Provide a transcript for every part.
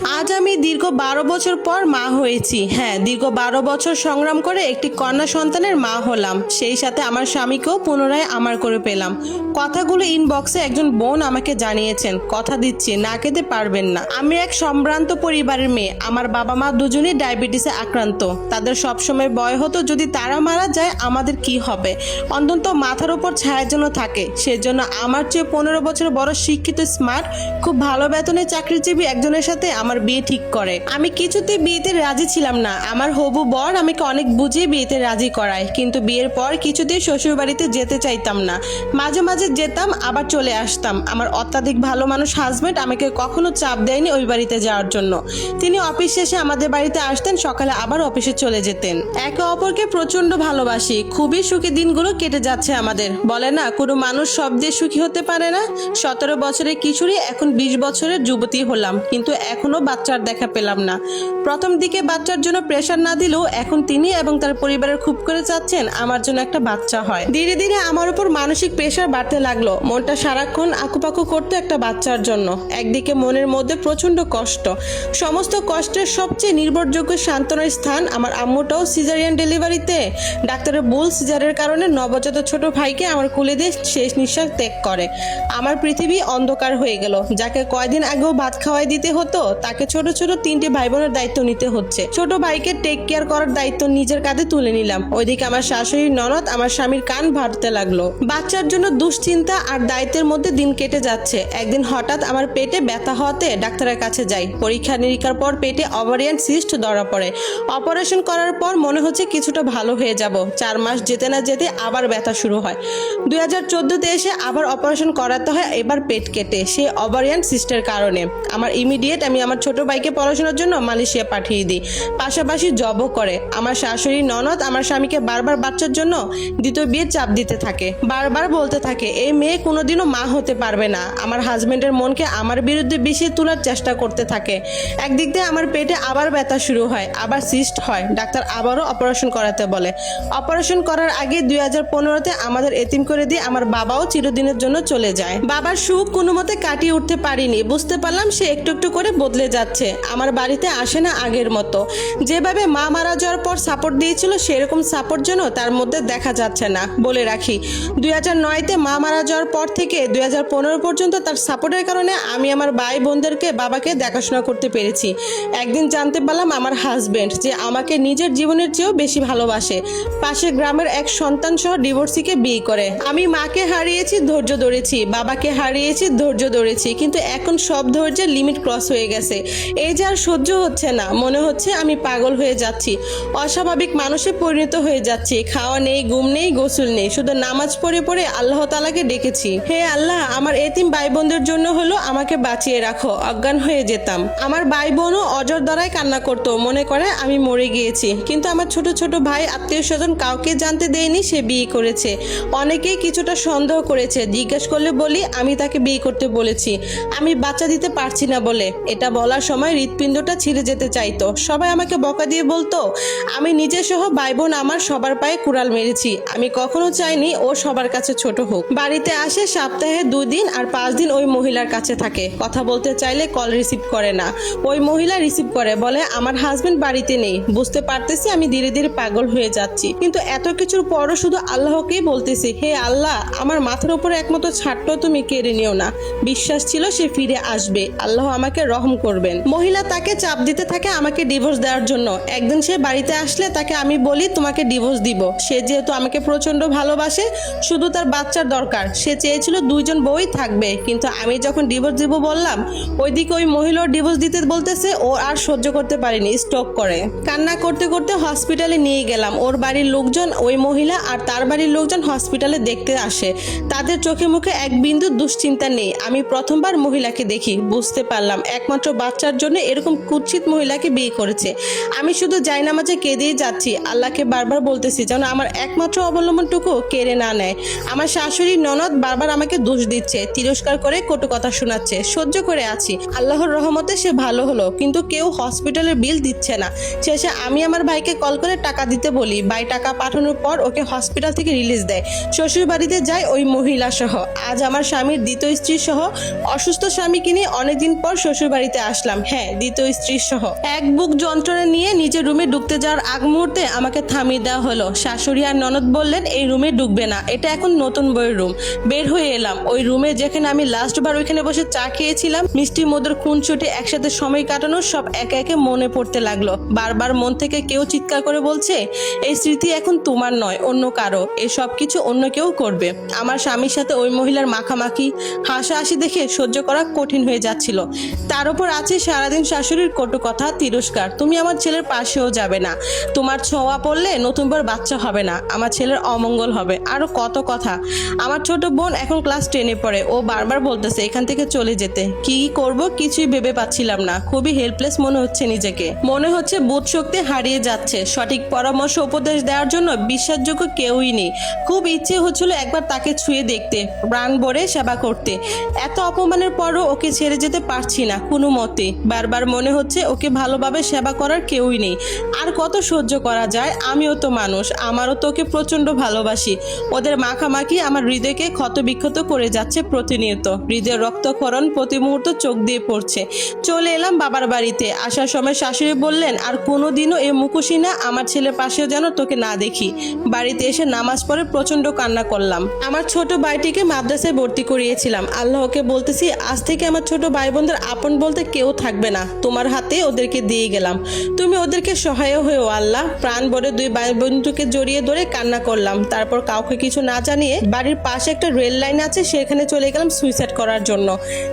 আজ আমি দীর্ঘ বারো বছর পর মা হয়েছি। হ্যাঁ দীর্ঘ বারো বছর সংগ্রাম করে একটি কন্যা সন্তানের মা হলাম। সেই সাথে আমার স্বামীকেও পুনরায় আমার করে পেলাম। কথাগুলো ইনবক্সে একজন বোন আমাকে জানিয়েছেন, কথা দিচ্ছি, না খেতে পারবেন না। আমি এক সম্ভ্রান্ত পরিবারের মেয়ে। আমার বাবা মা দুজনেই ডায়াবেটিসে আক্রান্ত। তাদের সবসময় ভয় হতো, যদি তারা মারা যায়, আমাদের কি হবে? অন্তত মাথার উপর ছায়ার জন্য থাকে। সেজন্য আমার চেয়ে পনেরো বছর বড় শিক্ষিত স্মার্ট খুব ভালো বেতনে চাকরিজীবী একজনের সাথে আমার বিয়ে ঠিক করে। আমি কিছুতেই বিয়েতে রাজি ছিলাম না। আমার হবু বর আমাকে অনেক বুঝিয়ে বিয়েতে রাজি করায়। কিন্তু বিয়ের পর কিছুতেই শ্বশুর বাড়িতে যেতে চাইতাম না। মাঝে মাঝে যেতাম, আবার চলে আসতাম। আমার অত্যাধিক ভালো মানুষ হাজবেন্ড আমাকে কখনো চাপ দেয়নি ওই বাড়িতে যাওয়ার জন্য। তিনি অফিস শেষে আমাদের বাড়িতে আসতেন, সকালে আবার অফিসে চলে যেতেন। একে অপরকে প্রচণ্ড ভালোবাসি। খুবই সুখী দিনগুলো কেটে যাচ্ছে আমাদের। বলে না, কোনো মানুষ সব দিয়ে সুখী হতে পারে না। সতেরো বছরের কিশোরী, এখন বিশ বছরের যুবতী হলাম। কিন্তু এখনও বাচ্চার দেখা পেলাম না। প্রথম দিকে বাচ্চার জন্য প্রেশার না দিলেও এখন তিনি এবং তার পরিবারের খুব করে চাচ্ছেন আমার জন্য একটা বাচ্চা হয়। ধীরে ধীরে আমার উপর মানসিক প্রেশার বাড়তে লাগল। মনটা সারাক্ষণ আকুপাকু করতো একটা বাচ্চার জন্য। একদিকে মনের মধ্যে প্রচণ্ড কষ্ট। সমস্ত কষ্টের সবচেয়ে নির্ভরযোগ্য সান্ত্বনার স্থান আমার আম্মুটাও সিজারিয়ান ডেলিভারিতে ডাক্তারের ভুল সিজারের কারণে নবজাত ছোট ভাইকে আমার কুলে দিয়ে শেষ নিঃশ্বাস ত্যাগ করে। আমার পৃথিবী অন্ধকার হয়ে গেল। যাকে কয়দিন আগেও ভাত খাওয়াই দিতে হতো তাকে ছোট ছোট তিনটে ভাই বোনের দায়িত্ব নিতে হচ্ছে। ছোট ভাইকে টেক কেয়ার করার দায়িত্ব নিজের কাঁধে তুলে নিলাম। ওইদিকে আমার শাশুড়ি ননদ আমার স্বামীর কান ভাটতে লাগল। বাচ্চার জন্য দুশ্চিন্তা আর দায়িত্বের মধ্যে দিন কেটে যাচ্ছে। একদিন হঠাৎ আমার পেটে ব্যথা হওয়াতে ডাক্তারের কাছে যাই। পরীক্ষা নিরীক্ষার পর পেটে অভারিয়ান সিস্ট ধরা পড়ে। অপারেশন করার পর মনে হচ্ছে কিছুটা ভালো হয়ে যাব। চার মাস যেতে না যেতে আবার ব্যথা শুরু হয়। দুই হাজার চোদ্দোতে এসে আবার অপারেশন করাতে হয়, এবার পেট কেটে। সেই অভারিয়ান সিস্টের কারণে। আমার ইমিডিয়েট আমি আমার ছোট ভাইকে পড়াশোনার জন্য মালয়েশিয়া পাঠিয়ে দিই। পাশাপাশি জবও করে। আমার শাশুড়ি ননদ আমার স্বামীকে বারবার বাচ্চার জন্য দ্বিতীয় বিয়ের চাপ দিতে থাকে। বারবার বলতে থাকে এই মেয়ে কোনোদিনও মা হতে পারবে না। আমার হাজবেন্ডের মনকে আমার বিরুদ্ধে বিষিয়ে তোলার চেষ্টা করতে থাকে। একদিক দিয়ে আমার পেটে আবার ব্যথা শুরু হয়, আবার সিস্ট হয়। ডাক্তার আবারও অপারেশন করাতে বলে। অপারেশন করার আগে দুই হাজার পনেরোতে আমাদের এতিম করে দিয়ে আমার বাবাও চিরদিনের জন্য চলে যায়। বাবার সুখ কোনো মতে কাটিয়ে উঠতে পারিনি। বুঝতে পারলাম সে একটু একটু করে বদলে যাচ্ছে। আমার বাড়িতে আসে না আগের মতো। যেভাবে মা মারা যাওয়ার পর সাপোর্ট দিয়েছিল, সেরকম সাপোর্ট যেন তার মধ্যে দেখা যাচ্ছে না বলে রাখি। দুই হাজার নয়তে মা মারা যাওয়ার পর থেকে দুই হাজার পনেরো পর্যন্ত তার সাপোর্টের কারণে আমি আমার ভাই বোনদেরকে বাবাকে দেখাশোনা করতে পেরেছি। একদিন জানতে পারলাম আমার হাজবেন্ড যে আমাকে নিজের জীবনের চেয়েও বেশি ভালোবাসে। পাশে গ্রামের এক সন্তান সহ ডিভোর্সিকে বিয়ে করে। আমি মাকে হারিয়েছি, ধৈর্য ধরেছি, বাবাকে হারিয়েছি, ধৈর্য ধরেছি, কিন্তু এখন সব ধৈর্যের লিমিট ক্রস হয়ে গেছে। এই যে আর সহ্য হচ্ছে না। মনে হচ্ছে আমি পাগল হয়ে যাচ্ছি। অস্বাভাবিক মানুষে পরিণত হয়ে যাচ্ছি। খাওয়া নেই, ঘুম নেই, গোসল নেই। শুধু নামাজ পড়ে পড়ে আল্লাহ তালাকে ডেকেছি। হে আল্লাহ, আমার এতিম ভাই বোনদের জন্য হলো আমাকে বাঁচিয়ে রাখো। অজ্ঞান হয়ে যেতাম। আমার ভাই বোনও অজর দ্বারাই কান্না করতো। মনে করে আমি মরে গিয়েছি। কিন্তু আমার ছোট ছোট ভাই, আত্মীয় স্বজন কাউকে জানতে দেয়নি, সে বিয়ে করেছে। অনেকেই কিছুটা সন্দেহ করেছে। জিজ্ঞেস করলে বলি, আমি তাকে বিয়ে করতে বলেছি। আমি বাচ্চা দিতে পারছি না বলে। এটা বলার সময় হৃৎপিণ্ডটা ছিঁড়ে যেতে চাইতো। সবাই আমাকে বকা দিয়ে বলতো, আমি নিজে সহ ভাই বোন আমার সবার পায়ে কুড়াল মেরেছি। আমি কখনো চাইনি ও সবার কাছে ছোট হোক। বাড়িতে আসে সপ্তাহে দুই দিন আর পাঁচ দিন ওই মহিলার কাছে থাকে। কথা বলতে চাইলে কল রিসিভ করে না। ওই মহিলা রিসিভ করে, বলে, আমার হাজবেন্ড বাড়িতে নেই। বুঝতে পারতেছি আমি ধীরে ধীরে পাগল হয়ে যাচ্ছি। কিন্তু এত কিছুর পরও শুধু আল্লাহকেই বলতেছি, হে আল্লাহ, আমার মাথার উপরে একমতো ছাড়টাও তুমি কেড়ে নিও না। বিশ্বাস ছিল সে ফিরে আসবে। আল্লাহ আমাকে রহম করবেন। মহিলা তাকে চাপ দিতে থাকে আমাকে ডিভোর্স দেওয়ার জন্য। একদিন সে বাড়িতে আসলে তাকে আমি বলি, তোমাকে ডিভোর্স দিব। সে যেহেতু আমাকে প্রচণ্ড ভালোবাসে, শুধু তার বাচ্চার দরকার। সে চেয়েছিল দুইজন বউই থাকবে, কিন্তু আমি যখন ডিভোর্স দিব বললাম, ওইদিকে ওই মহিলার ডিভোর্স দিতে বলতেছে, ও আর সহ্য করতে পারেনি স্টক করে। কান্না করতে করতে হসপিটালে নিয়ে গেলাম। ওর বাড়ির লোকজন, ওই মহিলা আর তার বাড়ির লোকজন হসপিটালে দেখতে আসে। তাদের চোখে মুখে এক বিন্দু দুশ্চিন্তা নেই। আমি প্রথমবার মহিলাকে দেখি, বুঝতে পারলাম। একমাত্র বাচ্চার জন্য এরকম কুৎসিত মহিলাকে বিয়ে করেছে। আমি শুধু জায়নামাজে কেঁদেই যাচ্ছি, আল্লাহকে বারবার বলতেছি যেন আমার একমাত্র অবলম্বনটুকু কেড়ে না নেয়। আমার শাশুড়ি ননদ বারবার আমাকে দোষ দিচ্ছে, তিরস্কার করে কটু কথা শোনাচ্ছে, সহ্য করে আছি। আল্লাহর রহমতে সে ভালো হলো, কিন্তু কেউ হসপিটালের বিল দিচ্ছে না। শেষে আমি আমার ভাইকে কল করে টাকা দিতে বলি। ভাই টাকা পাঠানোর পর ওকে হসপিটাল থেকে রিলিজ দেয়। শ্বশুর বাড়িতে যায় ওই মহিলা সহ আজ আমার স্বামীর দ্বিতীয় স্ত্রী সহ অসুস্থ স্বামীকে নিয়ে অনেকদিন পর শ্বশুর বাড়িতে আসলাম। হ্যাঁ দ্বিতীয় স্ত্রী সহ এক বুক যন্ত্রণা নিয়ে নিজের রুমে ঢুকতে যাওয়ার আগ মুহূর্তে আমাকে থামিয়ে দেওয়া হলো। শাশুড়ি আর ননদ বললেন, এই রুমে ঢুকবে না। এটা এখন নতুন বইয়ের রুম। বের হয়ে এলাম। ওই রুমে যেখানে আমি লাস্ট বার ওইখানে বসে চা খেয়েছিলাম, মিষ্টি মধুর খুনছুটি একসাথে সময় কাটানো সব একে একে মনে পড়তে লাগল। বারবার মন থেকে কেউ চিৎকার করে বলছে, এই স্মৃতি এখন তোমার নয়, অন্য কারও। এই সব কিছু অন্য কেউ করবে। আমার স্বামীর সাথে ওই মহিলার মাখামাখি, হাসাহাসি দেখে সহ্য করা কঠিন হয়ে যাচ্ছিল। তার উপর আছে সারাদিন শাশুড়ির কটু কথা, তিরস্কার। তুমি আমার ছেলের পাশেও যাবে না। তোমার ছোঁয়া পড়লে নতুন বার বাচ্চা হবে না। আমার ছেলের অমঙ্গল হবে। আরও কত কথা। আমার ছোট বোন এখন ক্লাস টেনে পড়ে। ও বারবার বলতেছে এখান থেকে চলে যেতে। কি করব কিছুই ভেবে পাচ্ছিলাম না। খুবই হেল্পলেস মনে হচ্ছে নিজেকে। মনে হচ্ছে বোধ শক্তি হারিয়ে যাচ্ছে। সঠিক পরামর্শ উপদেশ দেওয়ার জন্য বিশ্বাসযোগ্য কেউই নেই। খুব ইচ্ছে হচ্ছিল একবার তাকে ছুঁয়ে দেখতে, প্রাণ ভরে সেবা করতে। এত অপমানের পরও ওকে ছেড়ে যেতে পারছি না কোনো মতে। বারবার মনে হচ্ছে ওকে ভালোভাবে সেবা করার কেউই নেই। আর কত সহ্য করা যায়? আমিও তো মানুষ, আমারও তো ওকে প্রচণ্ড ভালোবাসি। ওদের মাখামাখি আমার হৃদয়কে ক্ষতবিক্ষত করে যাচ্ছে প্রতিনিয়ত। হৃদয়ের রক্তক্ষরণ প্রতি মুহূর্ত চোখ দিয়ে পড়ছে। চলে এলাম বাবার বাড়িতে। আসার সময় শাশুড়ি বললেন, আর কোনোদিনও এ মুখোশি না, আমার ছেলের পাশেও যেন তোকে না দেখি। বাড়িতে এসে নামাজ পড়ে প্রচণ্ড কান্না করলাম। আমার ছোট ভাইটিকে মাদ্রাসায় ভর্তি করিয়েছিলাম। আল্লাহকে বলতেছি, আজ থেকে আমার ছোট ভাই বোনদের আপন বলতে কেউ থাকবে না। তোমার হাতে ওদেরকে দিয়ে গেলাম। তুমি ওদেরকে সহায় হয়েও আল্লাহ প্রাণ ভরে দুই ভাই বন্ধুকে জড়িয়ে ধরে কান্না করলাম। তারপর কাউকে কিছু না জানিয়ে বাড়ির পাশে একটা রেল লাইন আছে, সেখানে চলে গেলাম সুইসাইড করার জন্য।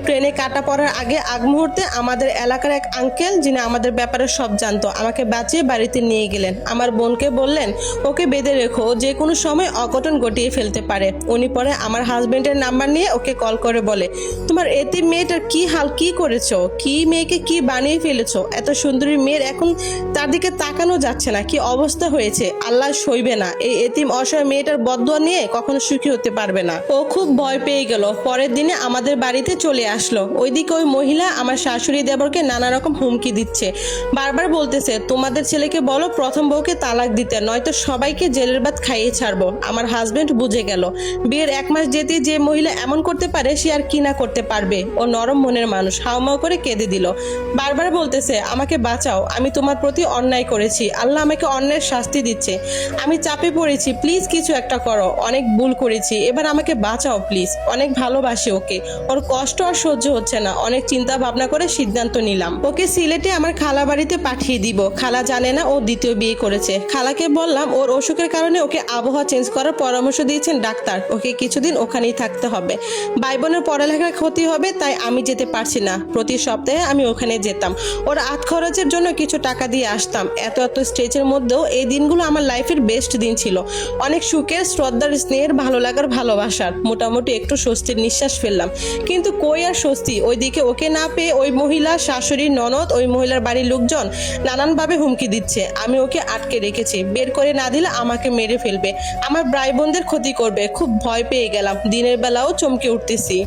ট্রেনে কাটা পড়ার আগে আগ মুহূর্তে আমাদের এলাকার এক আঙ্কেল যিনি আমাদের ব্যাপারে সব জানতো, আমাকে বাঁচিয়ে বাড়িতে নিয়ে গেলেন। আমার বোনকে বললেন, ওকে বেঁধে রেখো যে কোনো সময় অঘটন ঘটিয়ে ফেলতে পারে। উনি পরে আমার হাজবেন্ডের নাম্বার নিয়ে ওকে কল করে বলে, তোমার এতে মেয়েটার কি হাল, কি করেছ? কি মেয়েকে কি বানিয়ে ফেলেছো? এত সুন্দরী মেয়ের এখন তার দিকে তাকানো যাচ্ছে না। কি অবস্থা হয়েছে? আল্লাহ সইবে না। এই এতিম অসহায় মেয়েটার বদুয়া নিয়ে কখনো সুখী হতে পারবে না। ও খুব ভয় পেয়ে গেল। পরের দিনে আমাদের বাড়িতে চলে আসলো। ওইদিকে ওই মহিলা আমার শাশুড়ি দেবরকে নানা রকম হুমকি দিচ্ছে। বারবার বলতেছে, তোমাদের ছেলেকে বলো, প্রথম বউকে তালাক দিতে, নয়তো সবাইকে জেলের ভাত খাইয়ে ছাড়বো। আমার হাজবেন্ড বুঝে গেল। বিয়ের এক মাস যেতে যে মহিলা এমন করতে পারে, সে আর কি না করতে পারবে। ও নরম মনের মানুষ। হাউমাউ করে কেঁদে দিল। বারবার বলতেছে, আমাকে বাঁচাও, আমি তোমার প্রতি অন্যায় করেছি। আল্লাহ আমাকে অন্যায়ের শাস্তি দিচ্ছে। আমি চাপে পড়েছি, প্লিজ কিছু একটা করো। অনেক ভুল করেছি, এবার আমাকে বাঁচাও, প্লিজ। অনেক ভালোবাসি ওকে। ওর কষ্ট আর সহ্য হচ্ছে না। অনেক চিন্তা ভাবনা করে সিদ্ধান্ত নিলাম। ওকে সিলেটে আমার খালা বাড়িতে পাঠিয়ে দিব। খালা জানে না ও দ্বিতীয় বিয়ে করেছে। খালাকে বললাম, ওর অসুখের কারণে ওকে আবহাওয়া চেঞ্জ করার পরামর্শ দিয়েছেন ডাক্তার। ওকে কিছুদিন ওখানেই থাকতে হবে। ভাই বোনের পড়ালেখার ক্ষতি হবে, তাই আমি যেতে পারছি না। প্রতি সপ্তাহে আমি ওখানে যেতাম। ওর আত খরচের জন্য কিছু টাকা দিয়ে আসতাম। এত এত স্টেজের মধ্যেও এই দিনগুলো আমার লাইফের বেস্ট দিন ছিল। অনেক সুখের, শ্রদ্ধার, স্নেহের, ভালো লাগার, ভালোবাসার। মোটামুটি একটু স্বস্তির নিঃশ্বাস ফেললাম। কিন্তু কই আর স্বস্তি? ওইদিকে ওকে না পেয়ে ওই মহিলা, শাশুড়ি, ননদ, ওই মহিলার বাড়ির লোকজন নানানভাবে হুমকি দিচ্ছে। আমি ওকে আটকে রেখেছি। বের করে না দিলে আমাকে মেরে ফেলবে। আমার ভাই বোনদের ক্ষতি করবে। খুব ভয় পেয়ে গেলাম। দিনের বেলাও চমকে উঠতেছি।